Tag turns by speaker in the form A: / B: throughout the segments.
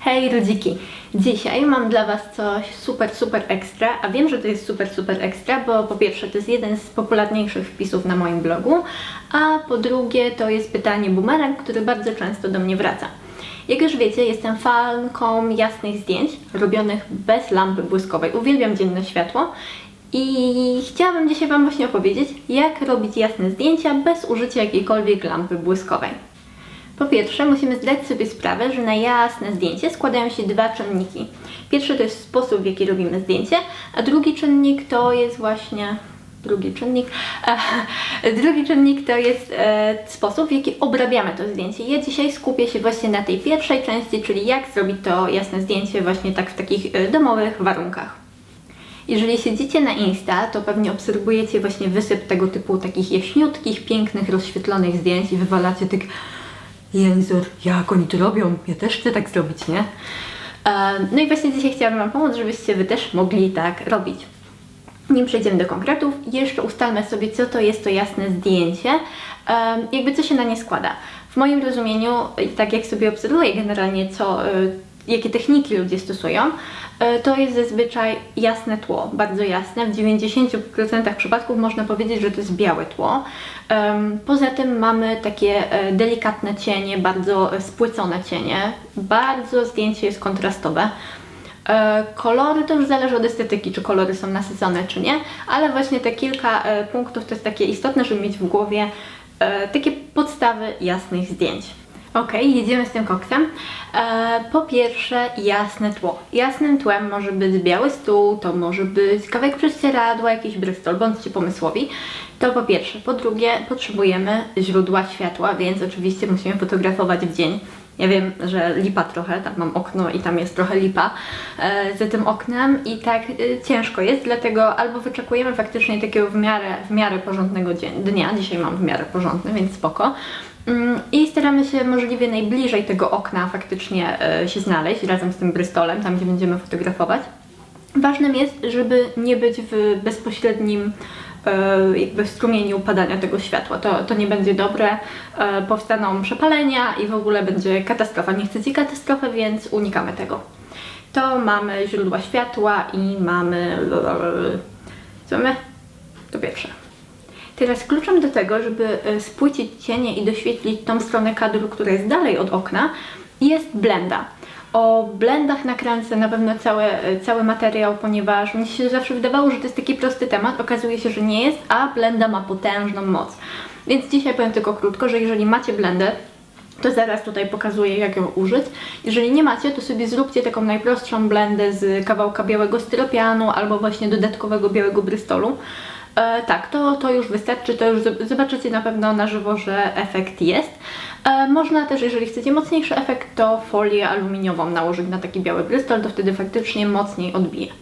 A: Hej rodziki! Dzisiaj mam dla Was coś super, super ekstra, a wiem, że to jest super, super ekstra, bo po pierwsze to jest jeden z popularniejszych wpisów na moim blogu, a po drugie to jest pytanie bumerang, który bardzo często do mnie wraca. Jak już wiecie, jestem fanką jasnych zdjęć, robionych bez lampy błyskowej. Uwielbiam dzienne światło i chciałabym dzisiaj Wam właśnie opowiedzieć, jak robić jasne zdjęcia bez użycia jakiejkolwiek lampy błyskowej. Po pierwsze, musimy zdać sobie sprawę, że na jasne zdjęcie składają się dwa czynniki. Pierwszy to jest sposób, w jaki robimy zdjęcie, a drugi czynnik to jest właśnie. Drugi czynnik. Drugi czynnik to jest e, sposób, w jaki obrabiamy to zdjęcie. Ja dzisiaj skupię się właśnie na tej pierwszej części, czyli jak zrobić to jasne zdjęcie właśnie tak w takich e, domowych warunkach. Jeżeli siedzicie na Insta, to pewnie obserwujecie właśnie wysyp tego typu takich jaśniutkich, pięknych, rozświetlonych zdjęć i wywalacie tych Jęzor, jak oni to robią? Ja też chcę tak zrobić, nie? E, No i właśnie dzisiaj chciałabym Wam pomóc, żebyście Wy też mogli tak robić. Nim przejdziemy do konkretów, jeszcze ustalmy sobie, co to jest to jasne zdjęcie, e, jakby co się na nie składa. W moim rozumieniu, i tak jak sobie obserwuję generalnie, co, e, jakie techniki ludzie stosują, to jest zazwyczaj jasne tło, bardzo jasne. W 90% przypadków można powiedzieć, że to jest białe tło. Poza tym mamy takie e, delikatne cienie, bardzo e, spłycone cienie. Bardzo zdjęcie jest kontrastowe. E, Kolory to już zależy od estetyki, czy kolory są nasycone, czy nie, ale właśnie te kilka e, punktów to jest takie istotne, żeby mieć w głowie e, takie podstawy jasnych zdjęć. Ok, jedziemy z tym koksem. E, po pierwsze, jasne tło. Jasnym tłem może być biały stół, to może być kawałek prześcieradła, jakiś brystol, bądźcie pomysłowi. To po pierwsze. Po drugie, potrzebujemy źródła światła, więc oczywiście musimy fotografować w dzień. Ja wiem, że lipa trochę, tam mam okno i tam jest trochę lipa e, za tym oknem i tak e, ciężko jest, dlatego albo wyczekujemy faktycznie takiego w miarę, w miarę porządnego dnia, dzisiaj mam w miarę porządny, więc spoko. Mm, I staramy się możliwie najbliżej tego okna faktycznie e, się znaleźć razem z tym brystolem, tam gdzie będziemy fotografować. Ważnym jest, żeby nie być w bezpośrednim e, jakby strumieniu padania tego światła. To, to nie będzie dobre, e, powstaną przepalenia i w ogóle będzie katastrofa. Nie chcecie katastrofy, więc unikamy tego. To mamy źródła światła i mamy... Co mamy? To pierwsze. Teraz kluczem do tego, żeby e, spłycić cienie i doświetlić tą stronę kadru, która jest dalej od okna, jest blenda. O blendach nakręcę na pewno cały, e, cały materiał, ponieważ mi się zawsze wydawało, że to jest taki prosty temat. Okazuje się, że nie jest, a blenda ma potężną moc. Więc dzisiaj powiem tylko krótko, że jeżeli macie blendę, to zaraz tutaj pokazuję, jak ją użyć. Jeżeli nie macie, to sobie zróbcie taką najprostszą blendę z kawałka białego styropianu albo właśnie dodatkowego białego brystolu. E, tak, to, to już wystarczy, to już zob- zobaczycie na pewno na żywo, że efekt jest. E, można też, jeżeli chcecie mocniejszy efekt, to folię aluminiową nałożyć na taki biały brystol, to wtedy faktycznie mocniej odbije.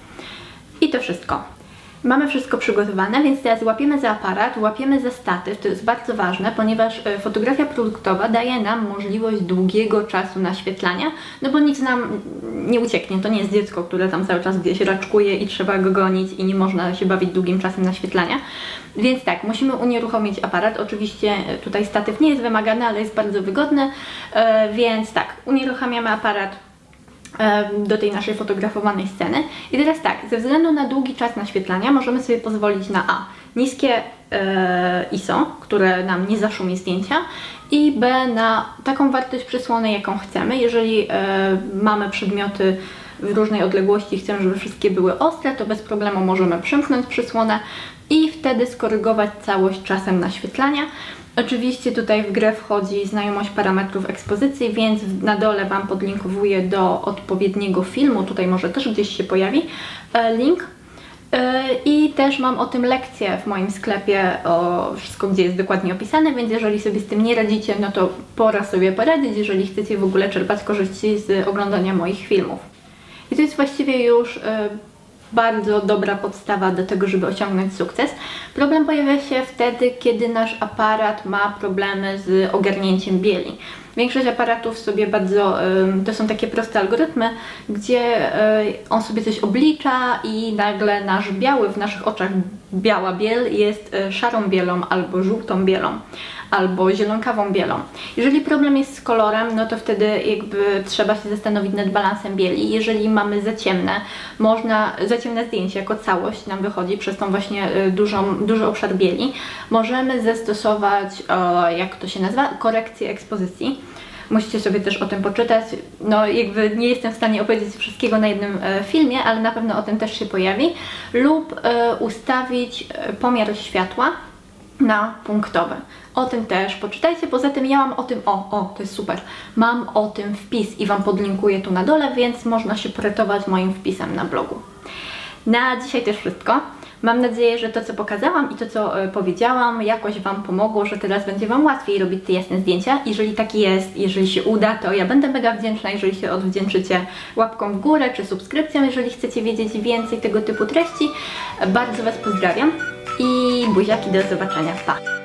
A: I to wszystko. Mamy wszystko przygotowane, więc teraz łapiemy za aparat, łapiemy za statyw, to jest bardzo ważne, ponieważ e, fotografia produktowa daje nam możliwość długiego czasu naświetlania, no bo nic nam nie ucieknie, to nie jest dziecko, które tam cały czas gdzieś raczkuje i trzeba go gonić i nie można się bawić długim czasem naświetlania. Więc tak, musimy unieruchomić aparat, oczywiście e, tutaj statyw nie jest wymagany, ale jest bardzo wygodny, e, więc tak, unieruchamiamy aparat, do tej naszej fotografowanej sceny. I teraz tak, ze względu na długi czas naświetlania możemy sobie pozwolić na A. Niskie e, ISO, które nam nie zaszumi zdjęcia i B na taką wartość przysłony, jaką chcemy. Jeżeli e, mamy przedmioty w różnej odległości chcemy, żeby wszystkie były ostre, to bez problemu możemy przymknąć przysłonę i wtedy skorygować całość czasem naświetlania. Oczywiście tutaj w grę wchodzi znajomość parametrów ekspozycji, więc na dole Wam podlinkowuję do odpowiedniego filmu, tutaj może też gdzieś się pojawi e, link. E, I też mam o tym lekcję w moim sklepie, o wszystko gdzie jest dokładnie opisane, więc jeżeli sobie z tym nie radzicie, no to pora sobie poradzić, jeżeli chcecie w ogóle czerpać korzyści z oglądania moich filmów. I to jest właściwie już e, bardzo dobra podstawa do tego, żeby osiągnąć sukces. Problem pojawia się wtedy, kiedy nasz aparat ma problemy z ogarnięciem bieli. Większość aparatów sobie bardzo, to są takie proste algorytmy, gdzie y, on sobie coś oblicza i nagle nasz biały, w naszych oczach biała biel jest y, szarą bielą albo żółtą bielą. Albo zielonkawą bielą. Jeżeli problem jest z kolorem, no to wtedy jakby trzeba się zastanowić nad balansem bieli. Jeżeli mamy za ciemne, można, za ciemne zdjęcie jako całość nam wychodzi przez tą właśnie y, dużą, duży obszar bieli, możemy zastosować, jak to się nazywa, korekcję ekspozycji. Musicie sobie też o tym poczytać. No, jakby nie jestem w stanie opowiedzieć wszystkiego na jednym e, filmie, ale na pewno o tym też się pojawi. Lub e, ustawić e, pomiar światła na punktowe. O tym też poczytajcie. Poza tym ja mam o tym, o, o, to jest super. Mam o tym wpis i Wam podlinkuję tu na dole, więc można się poretować moim wpisem na blogu. Na dzisiaj też wszystko. Mam nadzieję, że to, co pokazałam i to, co e, powiedziałam, jakoś Wam pomogło, że teraz będzie Wam łatwiej robić te jasne zdjęcia. Jeżeli tak jest, jeżeli się uda, to ja będę mega wdzięczna, jeżeli się odwdzięczycie łapką w górę czy subskrypcją, jeżeli chcecie wiedzieć więcej tego typu treści. Bardzo Was pozdrawiam i buziaki, do zobaczenia. Pa!